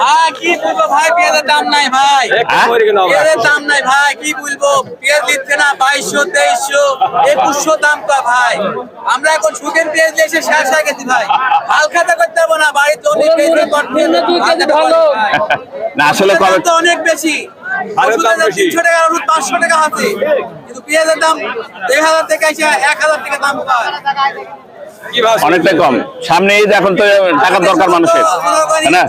ভাই কি বলব ভাই পেঁয়াজের দাম নাই ভাই। পেঁয়াজের দাম নাই ভাই কি বলব? পেঁয়াজ দিচ্ছে না বাইশশো তেইশশো একুশশো দাম ভাই? আমরা এখন সুখের পেঁয়াজ দিয়ে এসে শেষ হয়ে গেছি ভাই। হাল খাতা করতে পারব না বাড়িতে অনেক আসলে অনেক বেশি। তিনশো টাকা ওষুধ পাঁচশো টাকা আছে। কিন্তু পেঁয়াজের দাম দেড় হাজার থেকে এসে এক হাজার টাকা দাম পায় অনেকটাই কম। সামনে ঈদ এখন তো টাকার দরকার মানুষের না?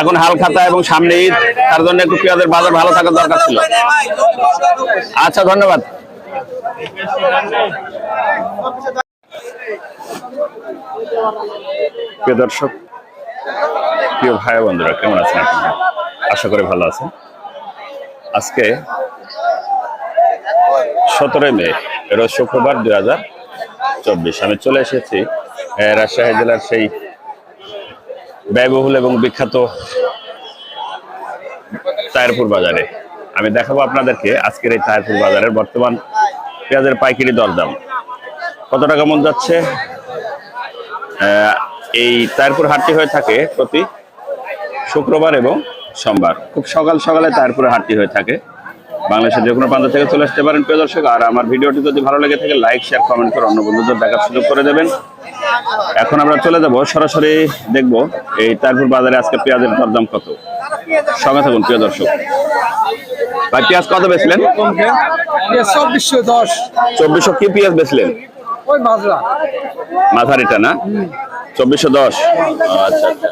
এখন হাল খাতা এবং সামনে ঈদ তার জন্য একটু পেঁয়াজের বাজার ভালো থাকার দরকার ছিল। আচ্ছা ধন্যবাদ। প্রিয় দর্শক প্রিয় ভাই বন্ধুরা কেমন আছেন আপনারা? আশা করি ভালো আছেন। আজকে সতেরোই মে রোজ শুক্রবার দুই হাজার চব্বিশ। আমি চলে এসেছি রাজশাহী জেলার সেই ব্যয়বহুল এবং বিখ্যাত তায়েরপুর বাজারে। আমি দেখাবো আপনাদেরকে আজকের এই তায়েরপুর বাজারের বর্তমান পেঁয়াজের পাইকারি দরদাম। কত টাকা মন যাচ্ছে? এই তায়েরপুর হাটটি হয়ে থাকে প্রতি শুক্রবার এবং সোমবার। খুব সকাল সকালে তায়েরপুরে হাটটি হয়ে থাকে। বাংলাদেশের যে কোনো প্রান্ত থেকে চলে আসতে পারেন প্রিয় দর্শক। আর আমার ভিডিওটি যদি ভালো লেগে থাকে লাইক শেয়ার কমেন্ট করে অন্য বন্ধুদের দেখার সুযোগ করে দেবেন। এখন আমরা চলে যাব সরাসরি দেখব এই তারপুর বাজারে আজকে পেঁয়াজের দরদাম কত। সঙ্গে থাকুন প্রিয় দর্শক। ভাই পেঁয়াজ কত বেচলেন? চব্বিশশো দশ। চব্বিশশো কি পেঁয়াজ বেচলেন? ওই মাজরা মাথারিটা না? চব্বিশশো দশ। আচ্ছা আচ্ছা।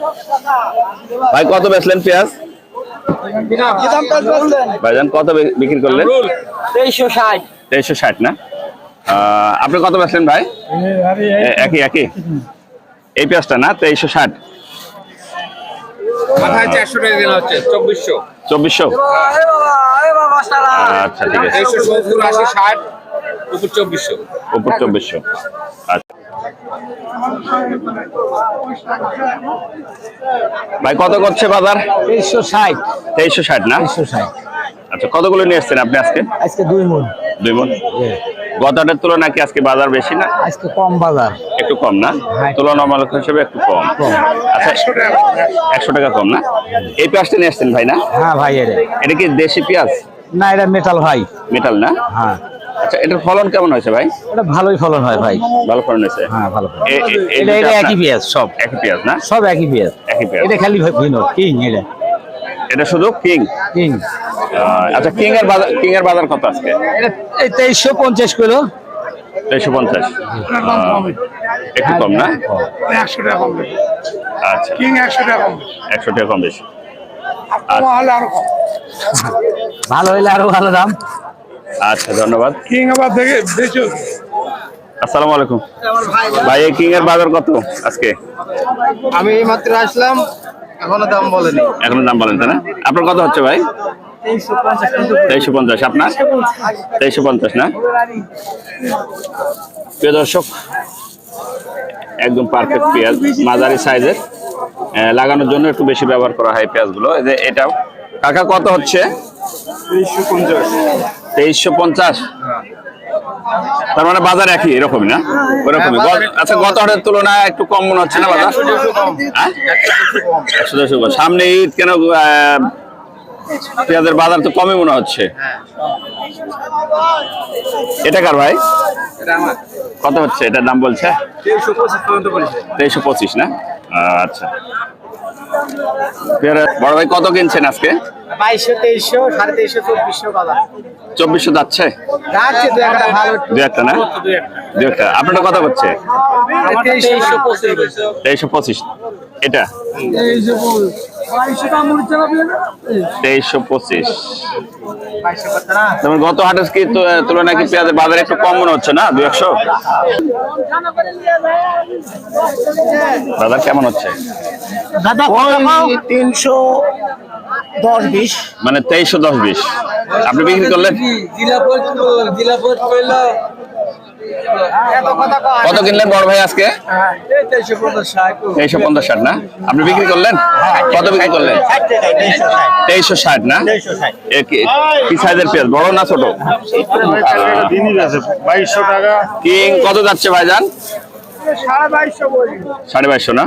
ভাই কত বেচলেন পেঁয়াজ? ভাইজান কত বিক্রি করলেন? তেইশশো ষাট। তেইশশো ষাট না? আপনি কত বেচলেন ভাই? একই একই? এই পেঁয়াজটা না তেইশশো ষাট? চব্বিশশো। আচ্ছা ঠিক আছে। উপর চব্বিশশো। আচ্ছা। ভাই কত করছে বাজার? তেইশশো ষাট। তেইশশো ষাট না? তেইশশো ষাট। আচ্ছা কতগুলো নিয়ে এসছেন আপনি আজকে? আজকে দুই মন। দুই মন? গত হাটের তুলনায় কি আজকে বাজার বেশি না? আজকে কম বাজার। একটু কম না? হ্যাঁ। তুলনামূলক হিসেবে একটু কম। কম। আচ্ছা একশো টাকা কম না? এই পেঁয়াজটা নিয়ে আসছেন ভাই না? হ্যাঁ ভাই এটা। এটা কি দেশি পেঁয়াজ? না এটা মেটাল ভাই। মেটাল না? হ্যাঁ। আচ্ছা এটার ফলন কেমন হয়েছে ভাই? এটা ভালোই ফলন হয় ভাই। ভালো ফলন হয়েছে? হ্যাঁ ভালো এটা এটা একই পেঁয়াজ সব। একই পেঁয়াজ না? সব একই পেঁয়াজ। একই পেঁয়াজ। এটা খালি ভিন্ন কিং এটা। এটা শুধু কিং? কিং। আচ্ছা কিং এর বাজার কিং এর বাজার কত আজকে? এটা এই তেইশশো পঞ্চাশ কিলো। তেইশশো পঞ্চাশ। একটু কম না? একশো টাকা কম বেশি। আচ্ছা। কিং একশো টাকা কম বেশি। একশো টাকা কম বেশি। ভালো হইলে আরও ভালো দাম। আচ্ছা ধন্যবাদ। কিং আবার দেখে বেচো আসসালামু আলাইকুম। ভাই এই কিং এর বাজার কত আজকে? আমি এই মাত্র আসলাম এখনও দাম বলেনি। এখন দাম বলেন তাই না? আপনার কত হচ্ছে ভাই? তেইশশো পঞ্চাশ আপনার? তেইশশো পঞ্চাশ না? প্রিয় দর্শক একদম পারফেক্ট পেঁয়াজ মাঝারি সাইজের। লাগানোর জন্য একটু বেশি ব্যবহার করা হয় পেঁয়াজগুলো। এই যে এটাও। কাকা কত হচ্ছে? তেইশশো পঞ্চাশ। তার মানে বাজার একই এরকমই না? ওরকমই। আচ্ছা গত হাটের তুলনায় একটু কম মনে হচ্ছে না বাজার? হ্যাঁ? একশো দেড়শো সামনে ঈদ কেন পেঁয়াজের বাজার তো কমই মনে হচ্ছে। এটা কার ভাই? কত হচ্ছে? এটার দাম বলছে। তেইশশো পঁচিশ না? আচ্ছা। বড় ভাই কত কিনছেন আজকে? বাইশশো তেইশশো সাড়ে তেইশশো চব্বিশশো যাচ্ছে? যাচ্ছে দু একটা ভালো। দু একটা না? দু একটা। আপনারটা কত করছে তেইশশো পঁচিশ। এটা? তেইশশো পঁচিশ। যেমন গত হাটের কি তুলনায় কি পেঁয়াজের বাজার একটু কম মনে হচ্ছে না? দু একশো? বাজার কেমন হচ্ছে? তিনশো দশ বিশ। মানে তেইশশো দশ বিশ। আপনি বিক্রি করলেন? কত কিনলেন বড় ভাই আজকে? তেইশশো পঞ্চাশ ষাট না? আপনি বিক্রি করলেন? কত বিক্রি করলেন? তেইশশো ষাট না? এ কি- সাইজের পেঁয়াজ? বড় না ছোট? বাইশশো টাকা। কিং কত যাচ্ছে ভাইজান? সাড়ে বাইশশো না?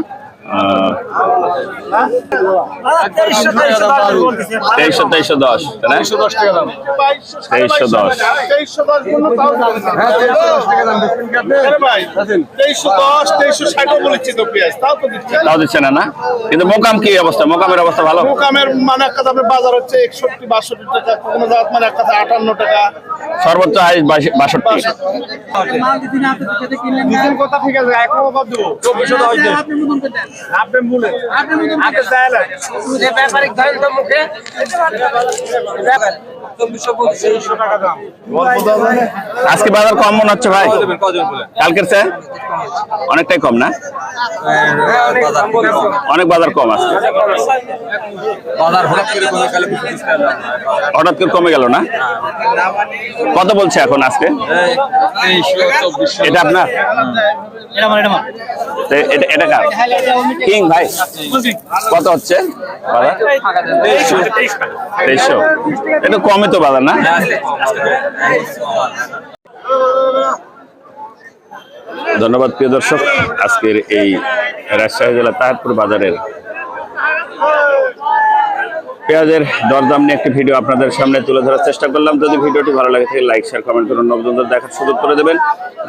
তেইশশো তেইশশো দশ তাই না? তেইশশো দশ। তেইশশো দশ তাও তেইশশো দশ তেইশশো ষাটও বলেছি তো পেঁয়াজ তাও তো দিচ্ছে তাও দিচ্ছে না না? কিন্তু মোকাম কি অবস্থা? মোকামের অবস্থা ভালো? মোকামের মানে এক কথা বাজার হচ্ছে একষট্টি বাষট্টি। টাকা কোনো জায়গা মানে এক কথা আটান্ন টাকা সর্বোচ্চ হাই বাষট্টি কথা ঠিক আছে এক দেবো চব্বিশশো দশ দেবো আপনি মতন তো দেন আপনি মূলে আপনি মতন আপনি চাইলে যে আজকে বাজার কম মনে হচ্ছে ভাই। কালকের চেয়ে? অনেকটাই কম না? অনেক বাজার কম আছে হঠাৎ করে কমে গেলে না। কত বলছে এখন আজকে? এটা আপনার? এটা- এটা কার? কিং ভাই। কত হচ্ছে? বাজার? তেইশশো। এটা কমে তো বাজার না। ধন্যবাদ প্রিয় দর্শক, আজকের এই রাজশাহী জেলা তাহারপুর বাজারের পেঁয়াজের দরদাম নিয়ে একটি ভিডিও আপনাদের সামনে তুলে ধরার চেষ্টা করলাম। যদি ভিডিওটি ভালো লাগে থাকে লাইক শেয়ার কমেন্ট করুন। নবজনদের দেখার সুযোগ করে দেবেন।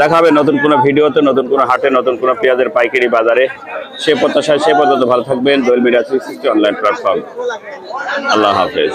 দেখা হবে নতুন কোনো ভিডিওতে, নতুন কোনো হাটে, নতুন কোনো পেঁয়াজের পাইকারি বাজারে। সে প্রত্যাশায় সে পর্যন্ত ভালো থাকবেন। Dol media three sixty online platform. আল্লাহ হাফেজ।